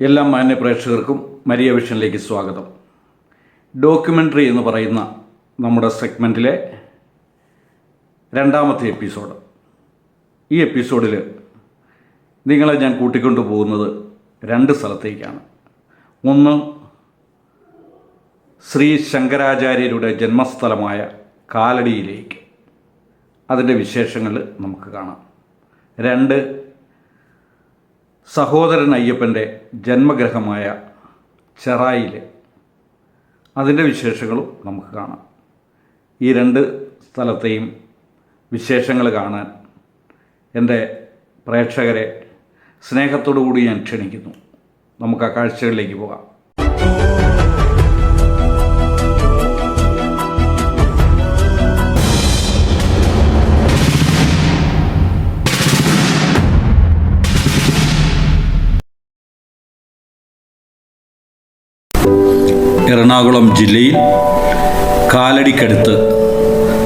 എല്ലാ മാന്യ പ്രേക്ഷകർക്കും മരിയ വിഷനിലേക്ക് സ്വാഗതം. ഡോക്യുമെന്ററി എന്ന് പറയുന്ന നമ്മുടെ സെഗ്മെന്റിലെ രണ്ടാമത്തെ എപ്പിസോഡ്. ഈ എപ്പിസോഡിൽ നിങ്ങളെ ഞാൻ കൂട്ടിക്കൊണ്ടു പോകുന്നത് രണ്ട് സ്ഥലത്തേക്കാണ്. ഒന്ന് ശ്രീ ശങ്കരാചാര്യരുടെ ജന്മസ്ഥലമായ കാലടിയിലേക്ക്. അതിന്റെ വിശേഷങ്ങൾ നമുക്ക് കാണാം. രണ്ട് സഹോദരൻ അയ്യപ്പന്റെ ജന്മഗ്രഹമായ ചെറായിൽ അതിന്റെ വിശേഷങ്ങളും നമുക്ക് കാണാം. ഈ രണ്ട് സ്ഥലത്തെയും വിശേഷങ്ങൾ കാണാൻ എന്റെ പ്രേക്ഷകരെ സ്നേഹത്തോടു കൂടി ഞാൻ ക്ഷണിക്കുന്നു. നമുക്ക് ആ കാഴ്ചകളിലേക്ക് പോകാം. എറണാകുളം ജില്ലയിൽ കാലടിക്കടുത്ത്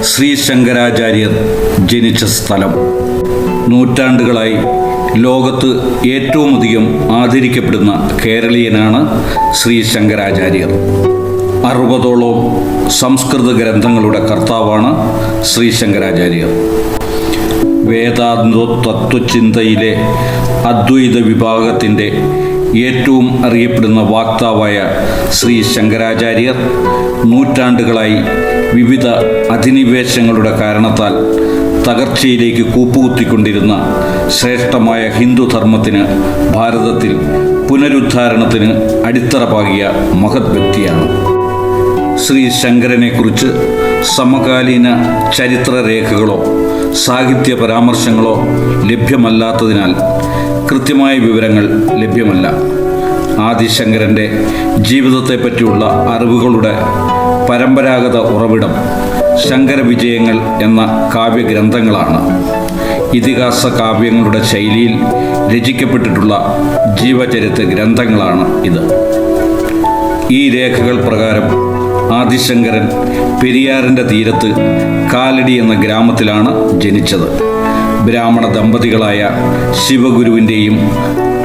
ശ്രീ ശങ്കരാചാര്യർ ജനിച്ച സ്ഥലം. നൂറ്റാണ്ടുകളായി ലോകത്ത് ഏറ്റവുമധികം ആദരിക്കപ്പെടുന്ന കേരളീയനാണ് ശ്രീ ശങ്കരാചാര്യർ. അറുപതോളം സംസ്കൃത ഗ്രന്ഥങ്ങളുടെ കർത്താവാണ് ശ്രീ ശങ്കരാചാര്യർ. വേദാന്ത തത്വചിന്തയിലെ അദ്വൈത വിഭാഗത്തിന്റെ ഏറ്റവും അറിയപ്പെടുന്ന വാക്താവായ ശ്രീ ശങ്കരാചാര്യർ നൂറ്റാണ്ടുകളായി വിവിധ അധിനിവേശങ്ങളുടെ കാരണത്താൽ തകർച്ചയിലേക്ക് കൂപ്പുകുത്തിക്കൊണ്ടിരുന്ന ശ്രേഷ്ഠമായ ഹിന്ദുധർമ്മത്തിന് ഭാരതത്തിൽ പുനരുദ്ധാരണത്തിന് അടിത്തറ പാകിയ മഹത് വ്യക്തിയാണ്. ശ്രീ ശങ്കരനെക്കുറിച്ച് സമകാലീന ചരിത്രരേഖകളോ സാഹിത്യ പരാമർശങ്ങളോ ലഭ്യമല്ലാത്തതിനാൽ കൃത്യമായ വിവരങ്ങൾ ലഭ്യമല്ല. ആദിശങ്കരന്റെ ജീവിതത്തെപ്പറ്റിയുള്ള അറിവുകളുടെ പരമ്പരാഗത ഉറവിടം ശങ്കര വിജയങ്ങൾ എന്ന കാവ്യഗ്രന്ഥങ്ങളാണ്. ഇതിഹാസ കാവ്യങ്ങളുടെ ശൈലിയിൽ രചിക്കപ്പെട്ടിട്ടുള്ള ജീവചരിത്ര ഗ്രന്ഥങ്ങളാണ് ഇത്. ഈ രേഖകൾ പ്രകാരം ആദിശങ്കരൻ പെരിയാറിന്റെ തീരത്ത് കാലടി എന്ന ഗ്രാമത്തിലാണ് ജനിച്ചത്. ബ്രാഹ്മണ ദമ്പതികളായ ശിവഗുരുവിന്റെയും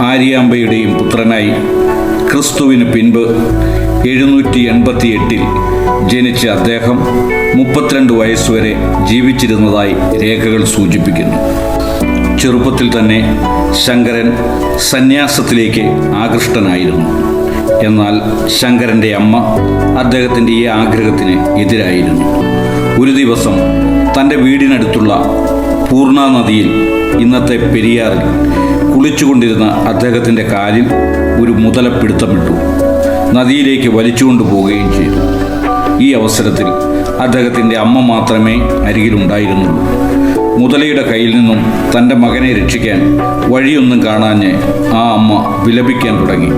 ആര്യാമ്പയുടെയും പുത്രനായി ക്രിസ്തുവിന് പിൻപ് എഴുന്നൂറ്റി എൺപത്തി എട്ടിൽ ജനിച്ച അദ്ദേഹം മുപ്പത്തിരണ്ട് വയസ്സുവരെ ജീവിച്ചിരുന്നതായി രേഖകൾ സൂചിപ്പിക്കുന്നു. ചെറുപ്പത്തിൽ തന്നെ ശങ്കരൻ സന്യാസത്തിലേക്ക് ആകൃഷ്ടനായിരുന്നു. എന്നാൽ ശങ്കരന്റെ അമ്മ അദ്ദേഹത്തിന്റെ ഈ ആഗ്രഹത്തിന് എതിരായിരുന്നു. ഒരു ദിവസം തന്റെ വീടിനടുത്തുള്ള പൂർണ നദിയിൽ ഇന്നത്തെ പെരിയാറിൽ കുളിച്ചുകൊണ്ടിരുന്ന അദ്ദേഹത്തിന്റെ കാലിൽ ഒരു മുതലപ്പിടുത്തമിട്ടു. നദിയിലേക്ക് വലിച്ചുകൊണ്ടു പോവുകയും ചെയ്തു. ഈ അവസരത്തിൽ അദ്ദേഹത്തിന്റെ അമ്മ മാത്രമേ അരികിലുണ്ടായിരുന്നുള്ളൂ. മുതലയുടെ കയ്യിൽ നിന്നും തന്റെ മകനെ രക്ഷിക്കാൻ വഴിയൊന്നും കാണാഞ്ഞ് ആ അമ്മ വിലപിക്കാൻ തുടങ്ങി.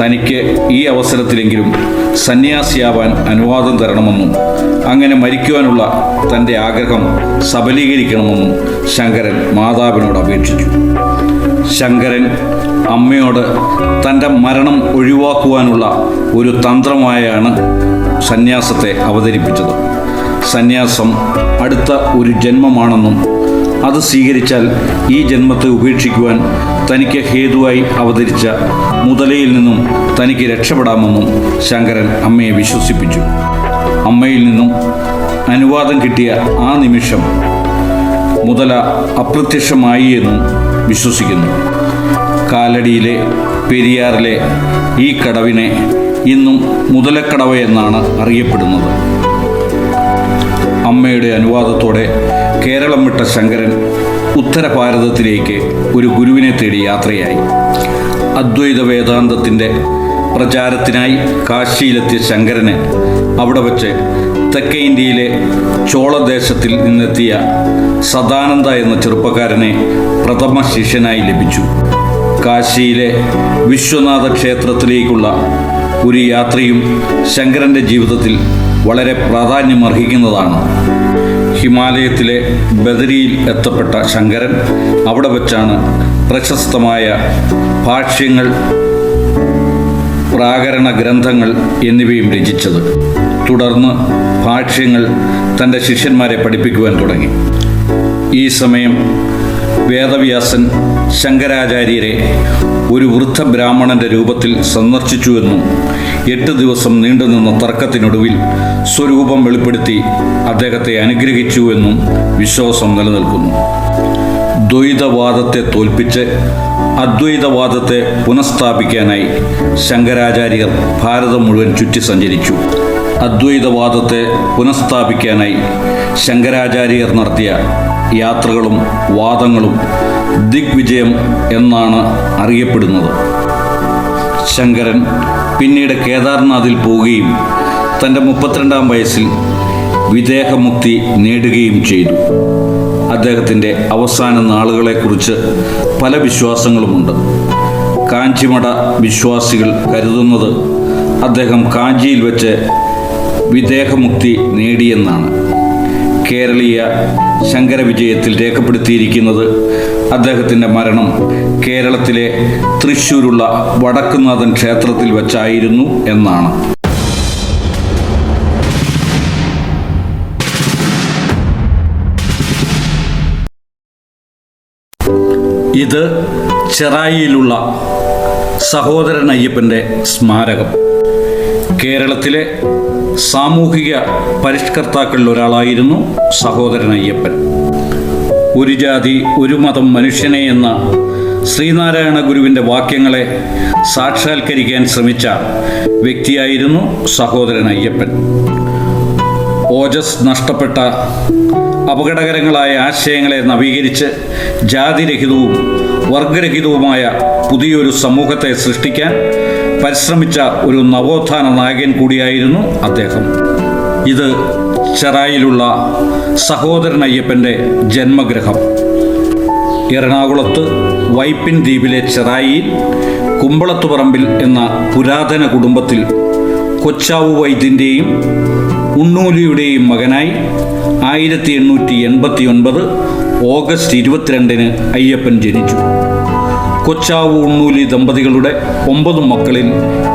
തനിക്ക് ഈ അവസരത്തിലെങ്കിലും സന്യാസിയാവാൻ അനുവാദം തരണമെന്നും അങ്ങനെ മരിക്കുവാനുള്ള തന്റെ ആഗ്രഹം സബലീകരിക്കണമെന്നും ശങ്കരൻ മാതാവിനോട് അപേക്ഷിച്ചു. ശങ്കരൻ അമ്മയോട് തന്റെ മരണം ഒഴിവാക്കുവാനുള്ള ഒരു തന്ത്രമായാണ് സന്യാസത്തെ അവതരിപ്പിച്ചത്. സന്യാസം അടുത്ത ഒരു ജന്മമാണെന്നും അത് സ്വീകരിച്ചാൽ ഈ ജന്മത്തെ ഉപേക്ഷിക്കുവാൻ തനിക്ക് ഹേതുവായി അവതരിച്ച മുതലയിൽ നിന്നും തനിക്ക് രക്ഷപ്പെടാമെന്നും ശങ്കരൻ അമ്മയെ വിശ്വസിപ്പിച്ചു. അമ്മയിൽ നിന്നും അനുവാദം കിട്ടിയ ആ നിമിഷം മുതല അപ്രത്യക്ഷമായി എന്നും വിശ്വസിക്കുന്നു. കാലടിയിലെ പെരിയാറിലെ ഈ കടവിനെ ഇന്നും മുതലക്കടവ് എന്നാണ് അറിയപ്പെടുന്നത്. അമ്മയുടെ അനുവാദത്തോടെ കേരളം വിട്ട ശങ്കരൻ ഉത്തര ഭാരതത്തിലേക്ക് ഒരു ഗുരുവിനെ തേടി യാത്രയായി. അദ്വൈത വേദാന്തത്തിന്റെ പ്രചാരത്തിനായി കാശിയിലെത്തിയ ശങ്കരന് അവിടെ വച്ച് തെക്കേ ഇന്ത്യയിലെ ചോളദേശത്തിൽ നിന്നെത്തിയ സദാനന്ദ എന്ന ചെറുപ്പക്കാരനെ പ്രഥമ ശിഷ്യനായി ലഭിച്ചു. കാശിയിലെ വിശ്വനാഥ ക്ഷേത്രത്തിലേക്കുള്ള ഒരു യാത്രയും ശങ്കരന്റെ ജീവിതത്തിൽ വളരെ പ്രാധാന്യമർഹിക്കുന്നതാണ്. ഹിമാലയത്തിലെ ബദരിയിൽ എത്തപ്പെട്ട ശങ്കരൻ അവിടെ വച്ചാണ് പ്രശസ്തമായ ഭാഷ്യങ്ങൾ പ്രാകരണ ഗ്രന്ഥങ്ങൾ എന്നിവയും രചിച്ചത്. തുടർന്ന് ഭാഷ്യങ്ങൾ തന്റെ ശിഷ്യന്മാരെ പഠിപ്പിക്കുവാൻ തുടങ്ങി. ഈ സമയം വേദവ്യാസൻ ശങ്കരാചാര്യരെ ഒരു വൃദ്ധ ബ്രാഹ്മണന്റെ രൂപത്തിൽ സന്ദർശിച്ചുവെന്നും എട്ട് ദിവസം നീണ്ടുനിന്ന തർക്കത്തിനൊടുവിൽ സ്വരൂപം വെളിപ്പെടുത്തി അദ്ദേഹത്തെ അനുഗ്രഹിച്ചുവെന്നും വിശ്വാസം നിലനിൽക്കുന്നു. ദ്വൈതവാദത്തെ തോൽപ്പിച്ച് അദ്വൈതവാദത്തെ പുനഃസ്ഥാപിക്കാനായി ശങ്കരാചാര്യർ ഭാരതം മുഴുവൻ ചുറ്റി സഞ്ചരിച്ചു. അദ്വൈതവാദത്തെ പുനഃസ്ഥാപിക്കാനായി ശങ്കരാചാര്യർ നടത്തിയ യാത്രകളും വാദങ്ങളും ദിഗ്വിജയം എന്നാണ് അറിയപ്പെടുന്നത്. ശങ്കരൻ പിന്നീട് കേദാർനാഥിൽ പോവുകയും തന്റെ മുപ്പത്തിരണ്ടാം വയസ്സിൽ വിദേഹമുക്തി നേടുകയും ചെയ്തു. അദ്ദേഹത്തിന്റെ അവസാന നാളുകളെക്കുറിച്ച് പല വിശ്വാസങ്ങളുമുണ്ട്. കാഞ്ചിമട വിശ്വാസികൾ കരുതുന്നത് അദ്ദേഹം കാഞ്ചിയിൽ വെച്ച് വിദേഹമുക്തി നേടിയെന്നാണ്. കേരളീയ ശങ്കരവിജയത്തിൽ രേഖപ്പെടുത്തിയിരിക്കുന്നത് അദ്ദേഹത്തിന്റെ മരണം കേരളത്തിലെ തൃശ്ശൂരുള്ള വടക്കുന്നാഥൻ ക്ഷേത്രത്തിൽ വച്ചായിരുന്നു എന്നാണ്. ഇത് ചെറായിയിലുള്ള സഹോദരൻ അയ്യപ്പന്റെ സ്മാരകം. കേരളത്തിലെ സാമൂഹിക പരിഷ്കർത്താക്കളിൽ ഒരാളായിരുന്നു സഹോദരൻ അയ്യപ്പൻ. ഒരു ജാതി ഒരു മതം മനുഷ്യനെ എന്ന ശ്രീനാരായണ ഗുരുവിന്റെ വാക്യങ്ങളെ സാക്ഷാത്കരിക്കാൻ ശ്രമിച്ച വ്യക്തിയായിരുന്നു സഹോദരൻ അയ്യപ്പൻ. ഓജസ് നഷ്ടപ്പെട്ട അപകടകരങ്ങളായ ആശയങ്ങളെ നവീകരിച്ച് ജാതിരഹിതവും വർഗരഹിതവുമായ പുതിയൊരു സമൂഹത്തെ സൃഷ്ടിക്കാൻ പരിശ്രമിച്ച ഒരു നവോത്ഥാന നായകൻ കൂടിയായിരുന്നു അദ്ദേഹം. ഇത് ചെറായിലുള്ള സഹോദരൻ അയ്യപ്പന്റെ ജന്മഗ്രഹം. എറണാകുളത്ത് വൈപ്പിൻ ദ്വീപിലെ ചെറായിയിൽ കുമ്പളത്തുപറമ്പിൽ എന്ന പുരാതന കുടുംബത്തിൽ കൊച്ചാവു വൈദ്യന്റെയും ഉണ്ണൂലിയുടെയും മകനായി ആയിരത്തി എണ്ണൂറ്റി എൺപത്തി ഒൻപത് ഓഗസ്റ്റ് ഇരുപത്തിരണ്ടിന് അയ്യപ്പൻ ജനിച്ചു. കൊച്ചാവു ഉണ്ണൂലി ദമ്പതികളുടെ ഒമ്പത് മക്കളിൽ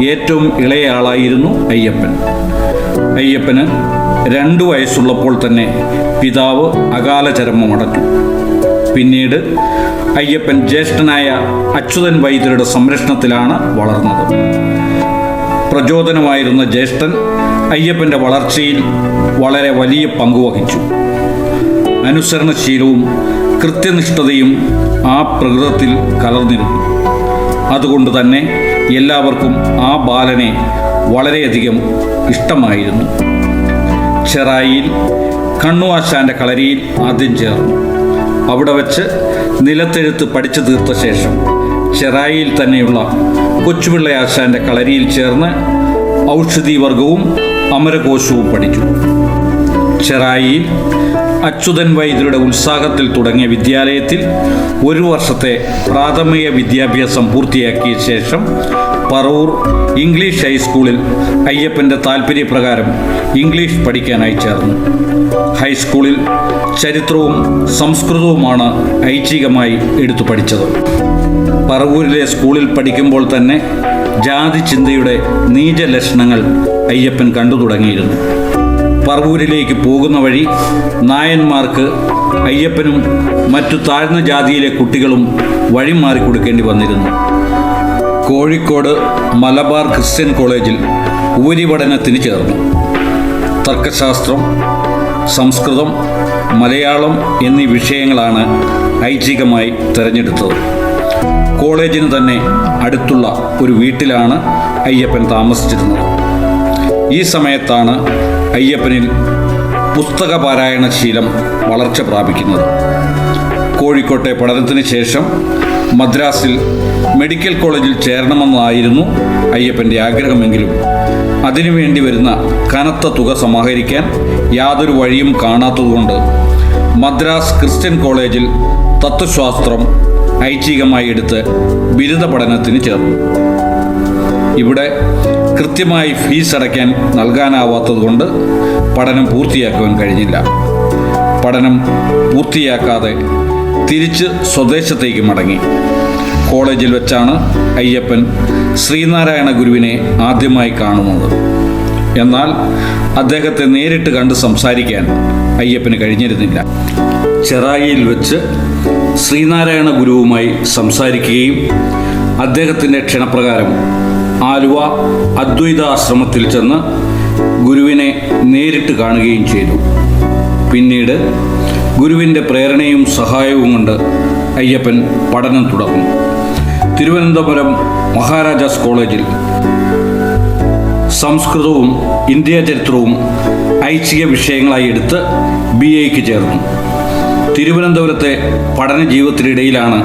ഏറ്റവും ഇളയയാളായിരുന്നു അയ്യപ്പൻ. അയ്യപ്പന് രണ്ടു വയസ്സുള്ളപ്പോൾ തന്നെ പിതാവ് അകാല പിന്നീട് അയ്യപ്പൻ ജ്യേഷ്ഠനായ അച്യുതൻ വൈദ്യരുടെ സംരക്ഷണത്തിലാണ് വളർന്നത്. പ്രചോദനമായിരുന്ന ജ്യേഷ്ഠൻ അയ്യപ്പന്റെ വളർച്ചയിൽ വളരെ വലിയ പങ്കുവഹിച്ചു അനുസരണശീലവും കൃത്യനിഷ്ഠതയും ആ പ്രകൃതത്തിൽ കലർന്നിരുന്നു. അതുകൊണ്ട് തന്നെ എല്ലാവർക്കും ആ ബാലനെ വളരെയധികം ഇഷ്ടമായിരുന്നു. ചെറായിയിൽ കണ്ണുവാശാന്റെ കളരിയിൽ ആദ്യം ചേർന്നു. അവിടെ വച്ച് നിലത്തെഴുത്ത് പഠിച്ചു തീർത്ത ശേഷം ചെറായിയിൽ തന്നെയുള്ള കൊച്ചുപിള്ളയാശാന്റെ കളരിയിൽ ചേർന്ന് ഔഷധി വർഗവും അമരകോശവും പഠിച്ചു. ചെറായിയിൽ അച്യുതൻ വൈദ്യരുടെ ഉത്സാഹത്തിൽ തുടങ്ങിയ വിദ്യാലയത്തിൽ ഒരു വർഷത്തെ പ്രാഥമിക വിദ്യാഭ്യാസം പൂർത്തിയാക്കിയ ശേഷം പറവൂർ ഇംഗ്ലീഷ് ഹൈസ്കൂളിൽ അയ്യപ്പന്റെ താല്പര്യപ്രകാരം ഇംഗ്ലീഷ് പഠിക്കാനായി ചേർന്നു. ഹൈസ്കൂളിൽ ചരിത്രവും സംസ്കൃതവുമാണ് ഐച്ഛികമായി എടുത്തു പഠിച്ചത്. പറവൂരിലെ സ്കൂളിൽ പഠിക്കുമ്പോൾ തന്നെ ജാതി ചിന്തയുടെ നീച ലക്ഷണങ്ങൾ അയ്യപ്പൻ കണ്ടു തുടങ്ങിയിരുന്നു. പറവൂരിലേക്ക് പോകുന്ന വഴി നായന്മാർക്ക് അയ്യപ്പനും മറ്റു താഴ്ന്ന ജാതിയിലെ കുട്ടികളും വഴി മാറിക്കൊടുക്കേണ്ടി വന്നിരുന്നു. കോഴിക്കോട് മലബാർ ക്രിസ്ത്യൻ കോളേജിൽ ഉപരിപഠനത്തിന് ചേർന്നു. തർക്കശാസ്ത്രം സംസ്കൃതം മലയാളം എന്നീ വിഷയങ്ങളാണ് ഐച്ഛികമായി തിരഞ്ഞെടുത്തത്. കോളേജിന് തന്നെ അടുത്തുള്ള ഒരു വീട്ടിലാണ് അയ്യപ്പൻ താമസിച്ചിരുന്നത്. ഈ സമയത്താണ് അയ്യപ്പനിൽ പുസ്തക പാരായണ ശീലം വളർച്ച പ്രാപിക്കുന്നത്. കോഴിക്കോട്ടെ പഠനത്തിന് ശേഷം മദ്രാസിൽ മെഡിക്കൽ കോളേജിൽ ചേരണമെന്നായിരുന്നു അയ്യപ്പന്റെ ആഗ്രഹമെങ്കിലും. അതിനുവേണ്ടി വരുന്ന കനത്ത തുക സമാഹരിക്കാൻ യാതൊരു വഴിയും കാണാത്തതുകൊണ്ട് മദ്രാസ് ക്രിസ്ത്യൻ കോളേജിൽ തത്വശാസ്ത്രം ഐച്ഛികമായി എടുത്ത് ബിരുദ പഠനത്തിന് ചേർന്നു. ഇവിടെ കൃത്യമായി ഫീസ് അടയ്ക്കാൻ നൽകാനാവാത്തതുകൊണ്ട് പഠനം പൂർത്തിയാക്കുവാൻ കഴിഞ്ഞില്ല. പഠനം പൂർത്തിയാക്കാതെ തിരിച്ച് സ്വദേശത്തേക്ക് മടങ്ങി. കോളേജിൽ വെച്ചാണ് അയ്യപ്പൻ ശ്രീനാരായണ ഗുരുവിനെ ആദ്യമായി കാണുന്നത്. എന്നാൽ അദ്ദേഹത്തെ നേരിട്ട് കണ്ട് സംസാരിക്കാൻ അയ്യപ്പന് കഴിഞ്ഞിരുന്നില്ല. ചെറായിയിൽ വെച്ച് ശ്രീനാരായണ ഗുരുവുമായി സംസാരിക്കുകയും അദ്ദേഹത്തിന്റെ ക്ഷണപ്രകാരം ആലുവ അദ്വൈത ആശ്രമത്തിൽ ചെന്ന് ഗുരുവിനെ നേരിട്ട് കാണുകയും ചെയ്തു. പിന്നീട് ഗുരുവിന്റെ പ്രേരണയും സഹായവും കൊണ്ട് അയ്യപ്പൻ പഠനം തുടർന്നു. തിരുവനന്തപുരം മഹാരാജാസ് കോളേജിൽ സംസ്കൃതവും ഇന്ത്യ ചരിത്രവും ഐച്ഛിക വിഷയങ്ങളായി എടുത്ത് ബി എക്ക് ചേർന്നു. തിരുവനന്തപുരത്തെ പഠന ജീവിതത്തിനിടയിലാണ്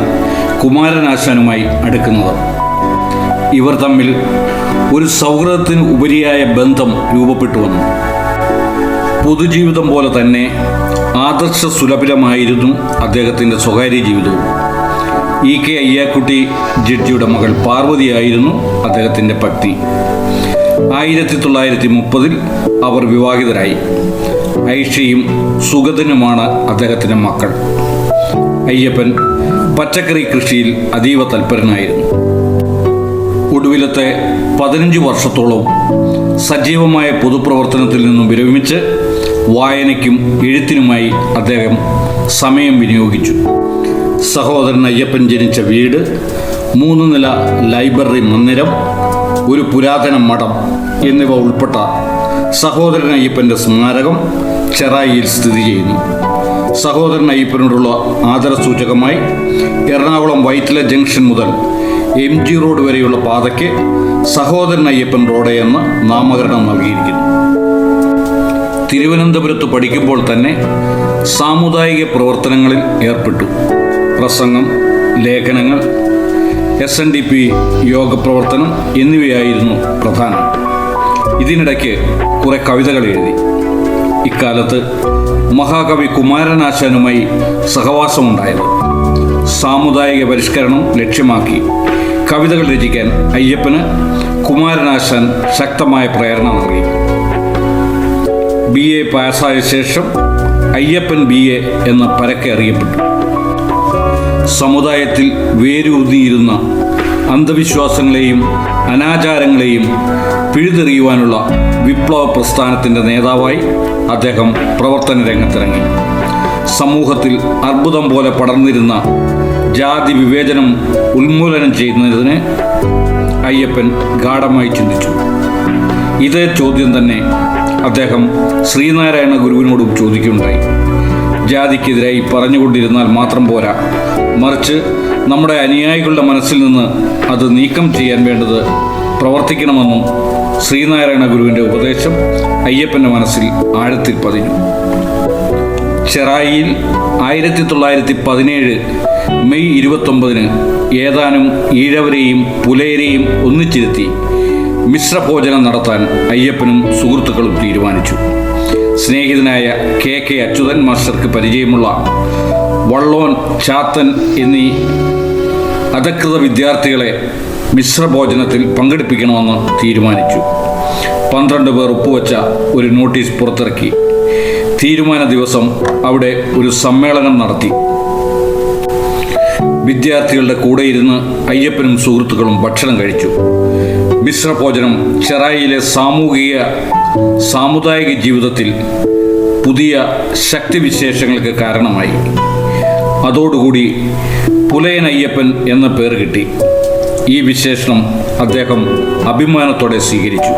കുമാരനാശാനുമായി അടുക്കുന്നത്. ഇവർ തമ്മിൽ ഒരു സൗഹൃദത്തിന് ഉപരിയായ ബന്ധം രൂപപ്പെട്ടു വന്നു. പൊതുജീവിതം പോലെ തന്നെ ആദർശ സുലഭിലമായിരുന്നു അദ്ദേഹത്തിന്റെ സ്വകാര്യ ജീവിതവും. ഇ കെ അയ്യാക്കുട്ടി ജഡ്ജിയുടെ മകൾ പാർവതിയായിരുന്നു അദ്ദേഹത്തിന്റെ പത്നി. ആയിരത്തി തൊള്ളായിരത്തി മുപ്പതിൽ അവർ വിവാഹിതരായി. ഐഷയും സുഗതനുമാണ് അദ്ദേഹത്തിന്റെ മക്കൾ. അയ്യപ്പൻ പച്ചക്കറി കൃഷിയിൽ അതീവ തൽപരനായിരുന്നു. ഒടുവിലത്തെ പതിനഞ്ച് വർഷത്തോളം സജീവമായ പൊതുപ്രവർത്തനത്തിൽ നിന്നും വിരമിച്ച് വായനയ്ക്കും എഴുത്തിനുമായി അദ്ദേഹം സമയം വിനിയോഗിച്ചു. സഹോദരൻ അയ്യപ്പൻ ജനിച്ച വീട് മൂന്ന് നില ലൈബ്രറി മന്ദിരം ഒരു പുരാതന മഠം എന്നിവ ഉൾപ്പെട്ട സഹോദരൻ അയ്യപ്പന്റെ സ്മാരകം ചെറായിയിൽ സ്ഥിതി ചെയ്യുന്നു. സഹോദരൻ അയ്യപ്പനോടുള്ള ആദരസൂചകമായി എറണാകുളം വൈറ്റില ജംഗ്ഷൻ മുതൽ എം ജി റോഡ് വരെയുള്ള പാതയ്ക്ക് സഹോദരൻ അയ്യപ്പൻ റോഡ് എന്ന നാമകരണം നൽകിയിരിക്കുന്നു. തിരുവനന്തപുരത്ത് പഠിക്കുമ്പോൾ തന്നെ സാമുദായിക പ്രവർത്തനങ്ങളിൽ ഏർപ്പെട്ടു. പ്രസംഗം ലേഖനങ്ങൾ S N D P Yoga പ്രവർത്തനം എന്നിവയായിരുന്നു പ്രധാനം. ഇതിനിടയ്ക്ക് കുറെ കവിതകൾ എഴുതി. ഇക്കാലത്ത് മഹാകവി കുമാരനാശാനുമായി സഹവാസമുണ്ടായത്. സാമുദായിക പരിഷ്കരണം ലക്ഷ്യമാക്കി. കവിതകൾ രചിക്കാൻ അയ്യപ്പന് കുമാരനാശാൻ ശക്തമായ പ്രേരണ നൽകി. ബി എ പാസ്സായ ശേഷം അയ്യപ്പൻ ബി എ എന്ന് പരക്കെ അറിയപ്പെട്ടു. സമുദായത്തിൽ വേരൂന്നിയിരുന്ന അന്ധവിശ്വാസങ്ങളെയും അനാചാരങ്ങളെയും പിഴുതെറിയുവാനുള്ള വിപ്ലവ പ്രസ്ഥാനത്തിന്റെ നേതാവായി അദ്ദേഹം പ്രവർത്തന രംഗത്തിറങ്ങി സമൂഹത്തിൽ അർബുദം പോലെ പടർന്നിരുന്ന ജാതി വിവേചനം ഉന്മൂലനം ചെയ്യുന്നതിന് അയ്യപ്പൻ ഗാഠമായി ചിന്തിച്ചു. ഇതേ ചോദ്യം തന്നെ അദ്ദേഹം ശ്രീനാരായണ ഗുരുവിനോടും ചോദിക്കുകയുണ്ടായി. ജാതിക്കെതിരായി പറഞ്ഞുകൊണ്ടിരുന്നാൽ മാത്രം പോരാ. മറിച്ച് നമ്മുടെ അനുയായികളുടെ മനസ്സിൽ നിന്ന് അത് നീക്കം ചെയ്യാൻ വേണ്ടത് പ്രവർത്തിക്കണമെന്നും ശ്രീനാരായണ ഗുരുവിന്റെ ഉപദേശം അയ്യപ്പന്റെ മനസ്സിൽ ആഴത്തിൽ പതിഞ്ഞു. ചെറായിയിൽ ആയിരത്തി തൊള്ളായിരത്തി പതിനേഴ് മെയ് ഇരുപത്തൊമ്പതിന് ഏതാനും ഈഴവരെയും പുലയരെയും ഒന്നിച്ചിരുത്തി മിശ്രഭോജനം നടത്താൻ അയ്യപ്പനും സുഹൃത്തുക്കളും തീരുമാനിച്ചു. സ്നേഹിതനായ കെ കെ അച്യുതൻ മാസ്റ്റർക്ക് പരിചയമുള്ള വള്ളോൻ ചാത്തൻ എന്നീ അധകൃത വിദ്യാർത്ഥികളെ മിശ്രഭോജനത്തിൽ പങ്കെടുപ്പിക്കണമെന്ന് തീരുമാനിച്ചു. പന്ത്രണ്ട് പേർ ഒപ്പുവെച്ച ഒരു നോട്ടീസ് പുറത്തിറക്കി. തീരുമാന ദിവസം അവിടെ ഒരു സമ്മേളനം നടത്തി. വിദ്യാർത്ഥികളുടെ കൂടെ ഇരുന്ന് അയ്യപ്പനും സുഹൃത്തുക്കളും ഭക്ഷണം കഴിച്ചു. മിശ്രഭോജനം ചെറായിലെ സാമൂഹിക സാമുദായിക ജീവിതത്തിൽ പുതിയ ശക്തിവിശേഷങ്ങൾക്ക് കാരണമായി. അതോടുകൂടി പുലയൻ അയ്യപ്പൻ എന്ന പേര് കിട്ടി. ഈ വിശേഷണം അദ്ദേഹം അഭിമാനത്തോടെ സ്വീകരിച്ചു.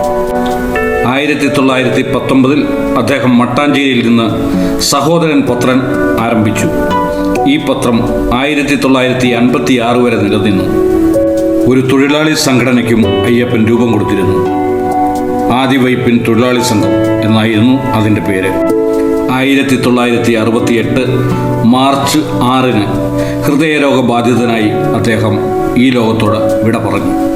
ആയിരത്തി തൊള്ളായിരത്തി പത്തൊമ്പതിൽ അദ്ദേഹം മട്ടാഞ്ചേരിയിൽ നിന്ന് സഹോദരൻ പത്രൻ ആരംഭിച്ചു. ഈ പത്രം ആയിരത്തി തൊള്ളായിരത്തി അൻപത്തി ആറ് വരെ നിലനിന്നു. ഒരു തൊഴിലാളി സംഘടനയ്ക്കും അയ്യപ്പൻ രൂപം കൊടുത്തിരുന്നു. ആദിവൈപ്പിൻ തൊഴിലാളി സംഘം എന്നായിരുന്നു അതിന്റെ പേര്. ആയിരത്തി തൊള്ളായിരത്തി അറുപത്തിയെട്ട് മാർച്ച് ആറിന് ഹൃദയരോഗബാധിതനായി അദ്ദേഹം ഈ ലോകത്തോട് വിട പറഞ്ഞു.